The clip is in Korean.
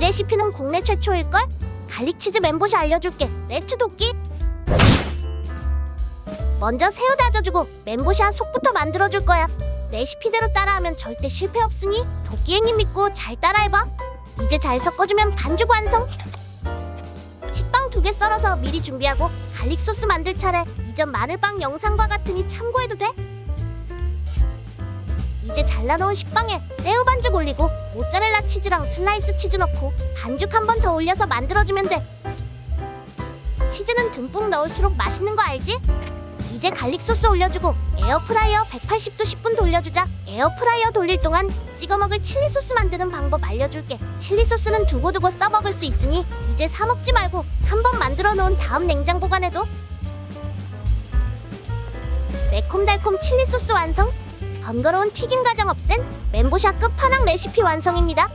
이 레시피는 국내 최초일걸? 갈릭치즈 멘보샤 알려줄게. 레츠 도끼. 먼저 새우 다져주고 멘보샤 속부터 만들어줄 거야. 레시피대로 따라하면 절대 실패 없으니 도끼행님 믿고 잘 따라해봐. 이제 잘 섞어주면 반죽 완성. 식빵 두 개 썰어서 미리 준비하고 갈릭 소스 만들 차례. 이전 마늘빵 영상과 같으니 참고해도 돼. 이제 잘라놓은 식빵에 새우 반죽 올리고 모짜렐라 치즈랑 슬라이스 치즈 넣고 반죽 한 번 더 올려서 만들어주면 돼. 치즈는 듬뿍 넣을수록 맛있는 거 알지? 이제 갈릭 소스 올려주고 에어프라이어 180도 10분 돌려주자. 에어프라이어 돌릴 동안 찍어 먹을 칠리 소스 만드는 방법 알려줄게. 칠리 소스는 두고두고 써 먹을 수 있으니 이제 사 먹지 말고 한번 만들어 놓은 다음 냉장 보관해도 매콤달콤 칠리 소스 완성. 번거로운 튀김 과정 없앤 멘보샤 끝판왕 레시피 완성입니다.